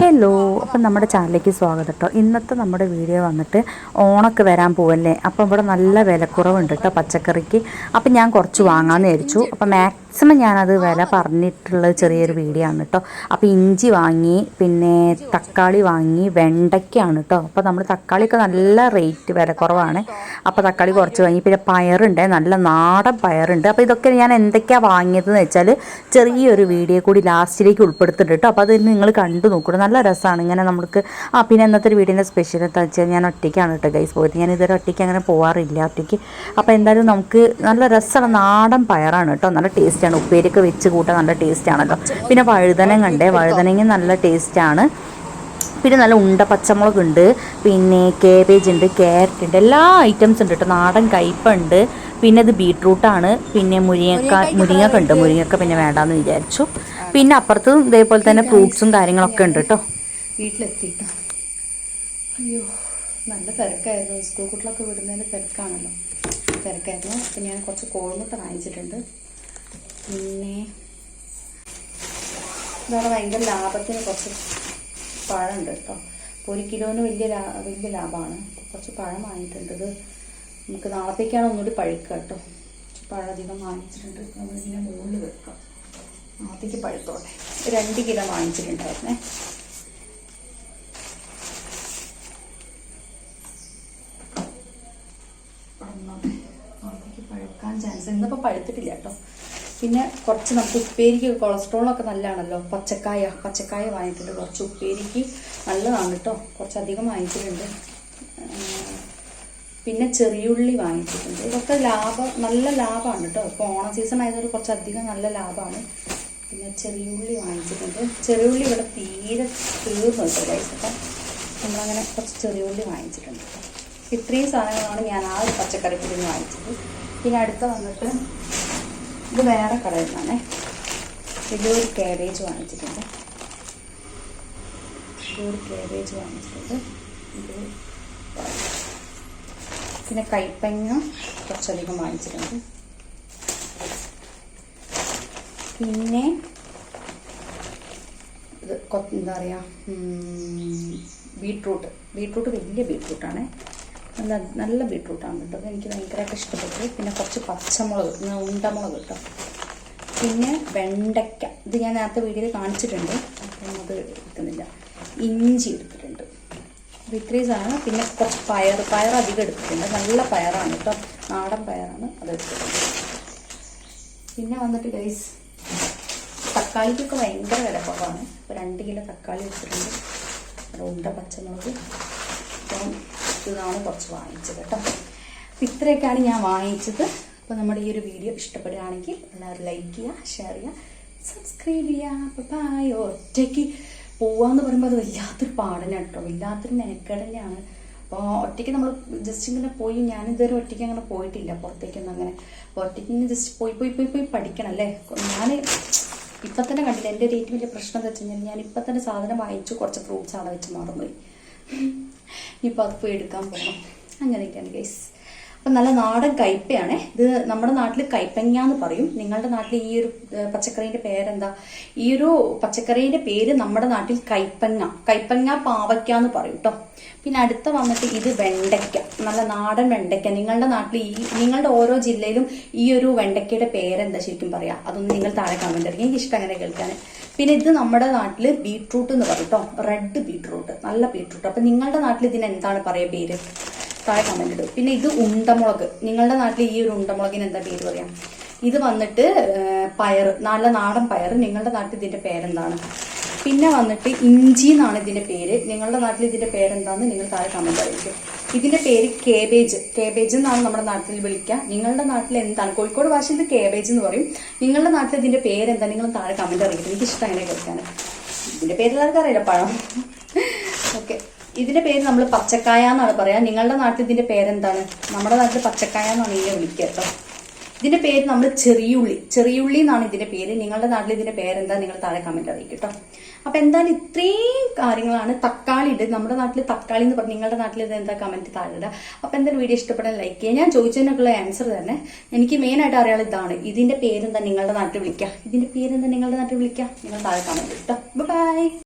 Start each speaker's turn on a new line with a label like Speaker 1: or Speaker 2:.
Speaker 1: Hello അപ്പം നമ്മുടെ ചാനലിലേക്ക് സ്വാഗതം കേട്ടോ. ഇന്നത്തെ നമ്മുടെ വീഡിയോ വന്നിട്ട് ഓണക്ക് വരാൻ പോവല്ലേ? അപ്പം ഇവിടെ നല്ല വിലക്കുറവുണ്ട് കേട്ടോ പച്ചക്കറിക്ക്. അപ്പം ഞാൻ കുറച്ച് വാങ്ങാമെന്ന് വിചാരിച്ചു. അപ്പം മാക്സിമം ഞാനത് വില പറഞ്ഞിട്ടുള്ള ചെറിയൊരു വീഡിയോ ആണ് കേട്ടോ അപ്പോൾ ഇഞ്ചി വാങ്ങി പിന്നെ തക്കാളി വാങ്ങി വെണ്ടയ്ക്കാണ് കേട്ടോ അപ്പോൾ നമ്മൾ തക്കാളിയൊക്കെ നല്ല റേറ്റ് വില കുറവാണ്. അപ്പോൾ തക്കാളി കുറച്ച് വാങ്ങി. പിന്നെ പയറുണ്ട് നല്ല നാടൻ പയറുണ്ട്. അപ്പോൾ ഇതൊക്കെ ഞാൻ എന്തൊക്കെയാണ് വാങ്ങിയതെന്ന് വെച്ചാൽ ചെറിയൊരു വീഡിയോ കൂടി ലാസ്റ്റിലേക്ക് ഉൾപ്പെടുത്തിട്ടുണ്ട് കേട്ടോ അപ്പോൾ അത് നിങ്ങൾ കണ്ടു നോക്കണം നല്ല രസമാണ് ഇങ്ങനെ നമുക്ക് ആ പിന്നെ ഇന്നത്തെ ഒരു വീടിന്റെ സ്പെഷ്യൽ എന്താ വെച്ചാൽ ഞാൻ ഒറ്റയ്ക്കാണ് കേട്ടോ ഗൈസ് പോയിട്ട് ഞാൻ ഇതുവരെ ഒറ്റയ്ക്ക് അങ്ങനെ പോകാറില്ല ഒറ്റയ്ക്ക്. അപ്പോൾ എന്തായാലും നമുക്ക് നല്ല രസമാണ്. നാടൻ പയറാണ് കേട്ടോ നല്ല ടേസ്റ്റാണ്. ഉപ്പേരിയൊക്കെ വെച്ച് കൂട്ടാൻ നല്ല ടേസ്റ്റാണല്ലോ. പിന്നെ വഴുതനം കണ്ടേ. വഴുതനങ്ങ നല്ല ടേസ്റ്റാണ്. പിന്നെ നല്ല ഉണ്ട പച്ചമുളക് ഉണ്ട്. പിന്നെ കേബേജ് ഉണ്ട് ക്യാരറ്റ് ഉണ്ട്. എല്ലാ ഐറ്റംസ് ഉണ്ട് കേട്ടോ നാടൻ കയ്പ്പുണ്ട്. പിന്നെ ഇത് ബീട്രൂട്ടാണ്. പിന്നെ മുരിങ്ങക്ക മുരിങ്ങക്ക ഉണ്ട്. മുരിങ്ങക്ക പിന്നെ വേണ്ടാന്ന് വിചാരിച്ചു. പിന്നെ അപ്പുറത്ത് ഇതേപോലെ തന്നെ ഫ്രൂട്ട്സും കാര്യങ്ങളൊക്കെ ഉണ്ട് കേട്ടോ
Speaker 2: വീട്ടിലെത്തിയിട്ടോ. അയ്യോ നല്ല തിരക്കായിരുന്നു. സ്കൂൾ കുട്ടികളൊക്കെ വിടുന്നതിന് തിരക്കാണല്ലോ. തിരക്കായിരുന്നു. അപ്പം ഞാൻ കുറച്ച് കോഴിമുട്ട വാങ്ങിച്ചിട്ടുണ്ട്. പിന്നെ ഇതാണ് ഭയങ്കര ലാഭത്തിന് കുറച്ച് പഴമുണ്ട് കേട്ടോ. അപ്പോൾ ഒരു കിലോന് വലിയ ലാ വലിയ ലാഭമാണ്. കുറച്ച് പഴം വാങ്ങിയിട്ടുണ്ട്. നമുക്ക് നാളത്തേക്കാണ് ഒന്നുകൂടി പഴുക്കുക കേട്ടോ. പഴം അധികം വാങ്ങിച്ചിട്ടുണ്ട്. നമ്മളിങ്ങനെ മുകളിൽ വെക്കാം. നാളത്തേക്ക് പഴുത്തോട്ടെ. രണ്ട് കിലോ വാങ്ങിച്ചിട്ടുണ്ടായിരുന്നേ. നാളത്തേക്ക് ചാൻസ് ഇന്നിപ്പോൾ പഴുത്തിട്ടില്ല കേട്ടോ. പിന്നെ കുറച്ച് നമുക്ക് ഉപ്പേരിക്ക് കൊളസ്ട്രോളൊക്കെ നല്ലതാണല്ലോ. പച്ചക്കായ പച്ചക്കായ വാങ്ങിയിട്ടുണ്ട്. കുറച്ച് ഉപ്പേരിക്ക് നല്ലതാണ് കേട്ടോ. കുറച്ചധികം വാങ്ങിച്ചിട്ടുണ്ട്. പിന്നെ ചെറിയുള്ളി വാങ്ങിച്ചിട്ടുണ്ട്. ഇതൊക്കെ ലാഭം നല്ല ലാഭമാണ് കേട്ടോ. ഇപ്പോൾ ഓണം സീസൺ ആയതുകൊണ്ട് കുറച്ചധികം നല്ല ലാഭമാണ്. പിന്നെ ചെറിയുള്ളി വാങ്ങിച്ചിട്ടുണ്ട്. ചെറിയുള്ളി ഇവിടെ തീരെ തീർന്നു കേട്ടോ നമ്മളങ്ങനെ കുറച്ച് ചെറിയുള്ളി വാങ്ങിച്ചിട്ടുണ്ട്. ഇത്രയും സാധനങ്ങളാണ് ഞാൻ ആ ഒരു പച്ചക്കറിപ്പിൽ നിന്ന് വാങ്ങിച്ചത്. പിന്നെ അടുത്ത വന്നിട്ട് ഇത് വേറെ കടയിൽ നിന്നാണേ വലിയൊരു കാബേജ് വാങ്ങിച്ചിട്ടുണ്ട്. വലിയൊരു കാബേജ് വാങ്ങിച്ചിട്ടുണ്ട്. ഇത് പിന്നെ കൈപ്പങ്ങ കുറച്ചധികം വാങ്ങിച്ചിട്ടുണ്ട്. പിന്നെ ഇത് എന്താ പറയുക ബീട്രൂട്ട്. ബീട്രൂട്ട് വലിയ ബീട്രൂട്ടാണ്. നല്ല നല്ല ബീട്രൂട്ടാണ് കേട്ടോ. എനിക്ക് ഭയങ്കരമായിട്ട് ഇഷ്ടപ്പെട്ടു. പിന്നെ കുറച്ച് പച്ചമുളക് ഉണ്ടമുളക് കേട്ടോ പിന്നെ വെണ്ടയ്ക്ക. ഇത് ഞാൻ നേരത്തെ വീഡിയോയിൽ കാണിച്ചിട്ടുണ്ട്. അപ്പം അത് എടുക്കുന്നില്ല. ഇഞ്ചി എടുത്തിട്ടുണ്ട്. അപ്പോൾ ഇത്രയും സാധനം. പിന്നെ കുറച്ച് പയർ പയർ അധികം എടുത്തിട്ടുണ്ട്. നല്ല പയറാണ് കേട്ടോ. നാടൻ പയറാണ് അത് എടുത്തിട്ടുണ്ട്. പിന്നെ വന്നിട്ട് ഗൈസ് തക്കാളിക്കൊക്കെ ഭയങ്കര വില കുറവാണ്. അപ്പോൾ രണ്ട് കിലോ തക്കാളി എടുത്തിട്ടുണ്ട്. ഉണ്ട പച്ചമുളക്. അപ്പം ഇതാണ് കുറച്ച് വാങ്ങിച്ചത് കേട്ടോ. അപ്പം ഇത്രയൊക്കെയാണ് ഞാൻ വാങ്ങിച്ചത്. അപ്പോൾ നമ്മുടെ ഈ ഒരു വീഡിയോ ഇഷ്ടപ്പെടുകയാണെങ്കിൽ എല്ലാവരും ലൈക്ക് ചെയ്യുക ഷെയർ ചെയ്യുക സബ്സ്ക്രൈബ് ചെയ്യുക. ബൈ ഒറ്റയ്ക്ക് പോവാന്ന് പറയുമ്പോൾ അത് വല്ലാത്തൊരു പാടന കേട്ടോ. വല്ലാത്തൊരു മെനക്കേട് തന്നെയാണ് അപ്പോൾ ഒറ്റയ്ക്ക് നമ്മൾ ജസ്റ്റ് ഇങ്ങനെ പോയി ഞാൻ ഇതുവരെ ഒറ്റയ്ക്ക് അങ്ങനെ പോയിട്ടില്ല പുറത്തേക്കൊന്നും അങ്ങനെ. അപ്പോൾ ഒറ്റയ്ക്ക് ഇങ്ങനെ ജസ്റ്റ് പോയി പോയി പോയി പോയി പഠിക്കണം അല്ലേ? ഞാൻ ഇപ്പം തന്നെ കണ്ടില്ല എന്റെ ഒരു ഏറ്റവും വലിയ പ്രശ്നം എന്താ വെച്ച് കഴിഞ്ഞാൽ ഞാൻ ഇപ്പം തന്നെ സാധനം വാങ്ങിച്ചു കുറച്ച് ഫ്രൂട്ട്സ് അവിടെ വെച്ച് മറന്നുപോയി. ഇപ്പം അത് പോയി എടുക്കാൻ പോകണം അങ്ങനെയൊക്കെയാണ് ഗൈസ് അപ്പം നല്ല നാടൻ കയ്പയാണ്. ഇത് നമ്മുടെ നാട്ടിൽ കയ്പങ്ങ എന്ന് പറയും. നിങ്ങളുടെ നാട്ടിൽ ഈ ഒരു പച്ചക്കറീന്റെ പേരെന്താ? ഈ ഒരു പച്ചക്കറീന്റെ പേര് നമ്മുടെ നാട്ടിൽ കയ്പങ്ങ. കയ്പങ്ങ പാവയ്ക്ക എന്ന് പറയും കേട്ടോ പിന്നെ അടുത്ത വന്നിട്ട് ഇത് വെണ്ടയ്ക്ക. നല്ല നാടൻ വെണ്ടയ്ക്ക. നിങ്ങളുടെ നാട്ടിൽ ഈ നിങ്ങളുടെ ഓരോ ജില്ലയിലും ഈ ഒരു വെണ്ടയ്ക്കയുടെ പേരെന്താ ശരിക്കും പറയാ? അതൊന്ന് നിങ്ങൾ താഴെ കമന്റ് ഇറങ്ങി എനിക്ക് ഇഷ്ടം അങ്ങനെ കേൾക്കാൻ പിന്നെ ഇത് നമ്മുടെ നാട്ടിൽ ബീട്രൂട്ട് എന്ന് പറയും കേട്ടോ റെഡ് ബീട്രൂട്ട് നല്ല ബീട്രൂട്ട് അപ്പൊ നിങ്ങളുടെ നാട്ടിൽ ഇതിന് എന്താണ് പറയുക പേര്? താഴെ കമന്റ് ഇടും പിന്നെ ഇത് ഉണ്ടമുളക്. നിങ്ങളുടെ നാട്ടിൽ ഈ ഒരു ഉണ്ടമുളകിന് എന്താ പേര് പറയാം? ഇത് വന്നിട്ട് പയർ നല്ല നാടൻ പയർ നിങ്ങളുടെ നാട്ടിൽ ഇതിന്റെ പേരെന്താണ്? പിന്നെ വന്നിട്ട് ഇഞ്ചി എന്നാണ് ഇതിന്റെ പേര്. നിങ്ങളുടെ നാട്ടിൽ ഇതിന്റെ പേരെന്താന്ന് നിങ്ങൾ താഴെ കമന്റ് അറിയിക്കും. ഇതിന്റെ പേര് കേബേജ് കേബേജ് എന്നാണ് നമ്മുടെ നാട്ടിൽ വിളിക്കുക. നിങ്ങളുടെ നാട്ടിൽ എന്താണ്? കോഴിക്കോട് ഭാഷയിൽ ഇത് കേബേജ് എന്ന് പറയും. നിങ്ങളുടെ നാട്ടിൽ ഇതിന്റെ പേരെന്താ? നിങ്ങൾ താഴെ കമന്റ് അറിയിക്കും. എനിക്ക് ഇഷ്ടം അങ്ങനെ കേൾക്കാൻ ഇതിന്റെ പേര് എല്ലാവർക്കും അറിയില്ല പഴം. ഓക്കെ ഇതിന്റെ പേര് നമ്മൾ പച്ചക്കായ എന്നാണ് പറയാ. നിങ്ങളുടെ നാട്ടിൽ ഇതിന്റെ പേരെന്താണ്? നമ്മുടെ നാട്ടിൽ പച്ചക്കായ എന്നാണ് ഇതിനെ വിളിക്കുക കേട്ടോ. ഇതിന്റെ പേര് നമ്മൾ ചെറിയുള്ളി. ചെറിയുള്ളി എന്നാണ് ഇതിന്റെ പേര്. നിങ്ങളുടെ നാട്ടിൽ ഇതിന്റെ പേരെന്താ? നിങ്ങൾ താഴെ കമന്റ് അറിയിക്കും കേട്ടോ. അപ്പൊ എന്തായാലും ഇത്രയും കാര്യങ്ങളാണ് തക്കാളി ഉണ്ട്. നമ്മുടെ നാട്ടിൽ തക്കാളി എന്ന് പറഞ്ഞു നിങ്ങളുടെ നാട്ടിൽ ഇത് എന്താ? കമന്റ് താഴെ അപ്പൊ എന്തായാലും വീഡിയോ ഇഷ്ടപ്പെടാൻ ലൈക്ക് ചെയ്യുക. ഞാൻ ചോദിച്ചതിനൊക്കെയുള്ള ആൻസർ തന്നെ. എനിക്ക് മെയിൻ ആയിട്ട് അറിയാൻ ഇതാണ്. ഇതിന്റെ പേരെന്താ? നിങ്ങളുടെ നാട്ടിൽ വിളിക്കുക. ഇതിന്റെ പേരെന്താ? നിങ്ങളുടെ നാട്ടിൽ വിളിക്കുക. നിങ്ങൾ താഴെ കമന്റ് കേട്ടോ. ബൈ